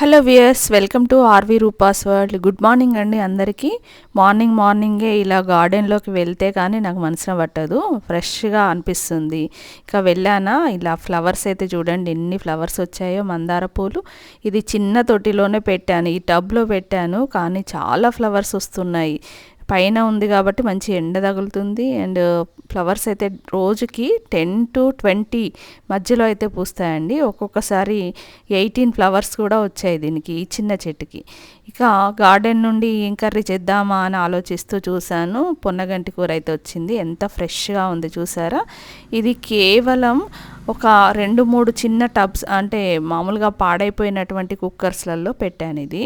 Hello viewers welcome to RV Rupa's world. Good morning అండి అందరికీ. Morning మార్నింగే ఇలా గార్డెన్లోకి వెళ్తే కానీ నాకు మనసున పట్టదు ఫ్రెష్గా అనిపిస్తుంది. ఇక వెళ్ళానా ఇలా ఫ్లవర్స్ అయితే చూడండి ఎన్ని ఫ్లవర్స్ వచ్చాయో మందార పూలు. ఇది చిన్న తొట్టిలోనే పెట్టాను ఈ టబ్లో పెట్టాను కానీ చాలా ఫ్లవర్స్ వస్తున్నాయి. పైన ఉంది కాబట్టి మంచి ఎండ తగులుతుంది. అండ్ ఫ్లవర్స్ అయితే రోజుకి టెన్ టు ట్వంటీ మధ్యలో అయితే పూస్తాయండి. ఒక్కొక్కసారి ఎయిటీన్ ఫ్లవర్స్ కూడా వచ్చాయి దీనికి ఈ చిన్న చెట్టుకి. ఇక గార్డెన్ నుండి ఏం కర్రీ చేద్దామా అని ఆలోచిస్తూ చూశాను. పొన్నగంటి కూర అయితే వచ్చింది. ఎంత ఫ్రెష్గా ఉంది చూసారా? ఇది కేవలం ఒక రెండు మూడు చిన్న టబ్స్ అంటే మామూలుగా పాడైపోయినటువంటి కుక్కర్స్లలో పెట్టాను ఇది.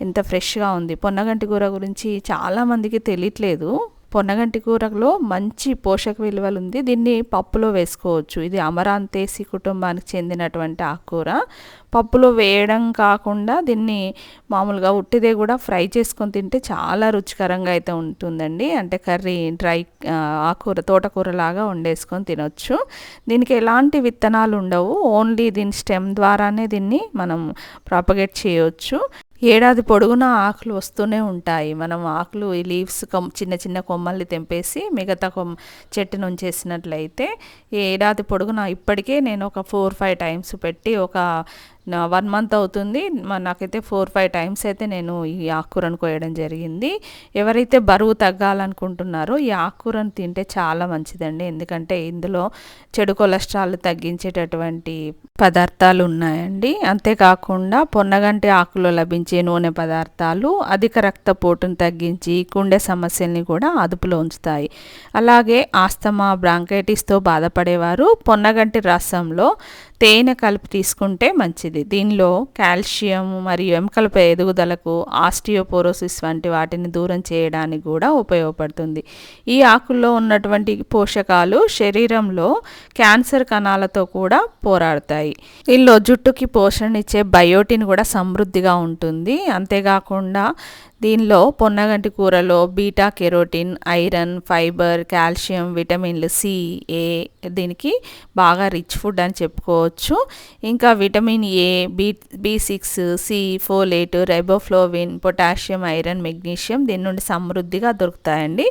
ఎంత ఫ్రెష్గా ఉంది. పొన్నగంటి కూర గురించి చాలామందికి తెలియట్లేదు. పొన్నగంటి కూరలో మంచి పోషక విలువలు ఉంది. దీన్ని పప్పులో వేసుకోవచ్చు. ఇది అమరాంతేసి కుటుంబానికి చెందినటువంటి ఆకుకూర. పప్పులో వేయడం కాకుండా దీన్ని మామూలుగా ఉట్టిదే కూడా ఫ్రై చేసుకొని తింటే చాలా రుచికరంగా అయితే ఉంటుందండి. అంటే కర్రీ డ్రై ఆకుకూర తోటకూర లాగా వండేసుకొని తినొచ్చు. దీనికి ఎలాంటి విత్తనాలు ఉండవు. ఓన్లీ దీని స్టెమ్ ద్వారానే దీన్ని మనం ప్రాపగేట్ చేయవచ్చు ఏడాది పొడుగునా ఆకులు వస్తూనే ఉంటాయి. మనం ఆకులు ఈ లీవ్స్ చిన్న చిన్న కొమ్మల్ని తెంపేసి మిగతా కొమ్మ చెట్టును ఉంచేసినట్లయితే ఏడాది పొడుగునా ఇప్పటికే నేను ఒక ఫోర్ ఫైవ్ టైమ్స్ పెట్టి ఒక వన్ మంత్ అవుతుంది. నాకైతే ఫోర్ ఫైవ్ టైమ్స్ అయితే నేను ఈ ఆకుకూరను కోయడం జరిగింది. ఎవరైతే బరువు తగ్గాలనుకుంటున్నారో ఈ ఆకుకూరను తింటే చాలా మంచిదండి. ఎందుకంటే ఇందులో చెడు కొలెస్ట్రాల్ తగ్గించేటటువంటి పదార్థాలు ఉన్నాయండి. అంతేకాకుండా పొన్నగంటి ఆకులో లభించే నూనె పదార్థాలు అధిక రక్తపోటును తగ్గించి గుండె సమస్యల్ని కూడా అదుపులో ఉంచుతాయి. అలాగే ఆస్తమా బ్రాంకైటిస్తో బాధపడేవారు పొన్నగంటి రసంలో తేనె కలిపి తీసుకుంటే మంచిది. దీనిలో కాల్షియం మరియు ఎముకలపై ఎదుగుదలకు ఆస్టియోపోరోసిస్ వంటి వాటిని దూరం చేయడానికి కూడా ఉపయోగపడుతుంది. ఈ ఆకుల్లో ఉన్నటువంటి పోషకాలు శరీరంలో క్యాన్సర్ కణాలతో కూడా పోరాడతాయి. దీనిలో జుట్టుకి పోషణ ఇచ్చే బయోటిన్ కూడా సమృద్ధిగా ఉంటుంది. అంతేకాకుండా దీనిలో పొన్నగంటి కూరలో beta carotene iron fibre calcium విటమిన్లు సి ఏ దీనికి బాగా రిచ్ ఫుడ్ అని చెప్పుకోవచ్చు. ఇంకా vitamin A B B six C folate riboflavin potassium iron magnesium దీని నుండి సమృద్ధిగా దొరుకుతాయండి.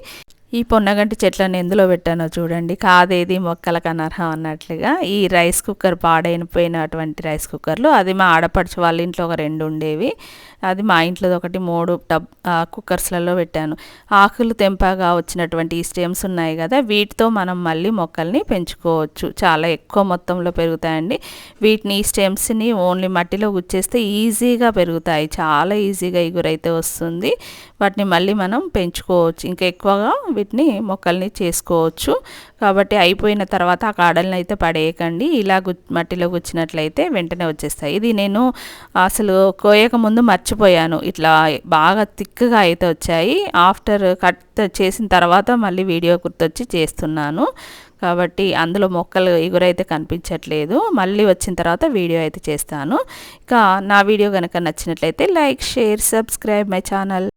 ఈ పొన్నగంటి చెట్లను ఎందులో పెట్టానో చూడండి. కాదేది మొక్కలకు అనర్హం అన్నట్లుగా ఈ రైస్ కుక్కర్ పాడైపోయినటువంటి రైస్ కుక్కర్లు. అది మా ఆడపడుచు వాళ్ళ ఇంట్లో ఒక రెండు ఉండేవి. అది మా ఇంట్లో ఒకటి మూడు టబ్ కుక్కర్స్లలో పెట్టాను. ఆకులు తెంపగా వచ్చినటువంటి ఈ స్టెమ్స్ ఉన్నాయి కదా వీటితో మనం మళ్ళీ మొక్కల్ని పెంచుకోవచ్చు. చాలా ఎక్కువ మొత్తంలో పెరుగుతాయండి. వీటిని ఈ స్టెమ్స్ని ఓన్లీ మట్టిలో గుచ్చేస్తే ఈజీగా పెరుగుతాయి. చాలా ఈజీగా ఎగురైతే వస్తుంది. వాటిని మళ్ళీ మనం పెంచుకోవచ్చు. ఇంకా ఎక్కువగా వీటిని మొక్కల్ని చేసుకోవచ్చు. కాబట్టి అయిపోయిన తర్వాత ఆ కాడలను అయితే పడేయకండి. ఇలా గు మట్టిలో గుచ్చినట్లయితే వెంటనే వచ్చేస్తాయి. ఇది నేను అసలు కోయక ముందు మర్చిపోయాను. ఇట్లా బాగా థిక్గా అయితే వచ్చాయి. ఆఫ్టర్ కట్ చేసిన తర్వాత మళ్ళీ వీడియో గుర్తొచ్చి చేస్తున్నాను. కాబట్టి అందులో మొక్కలు ఎగురైతే కనిపించట్లేదు. మళ్ళీ వచ్చిన తర్వాత వీడియో అయితే చేస్తాను. ఇంకా నా వీడియో కనుక నచ్చినట్లయితే like share subscribe my channel.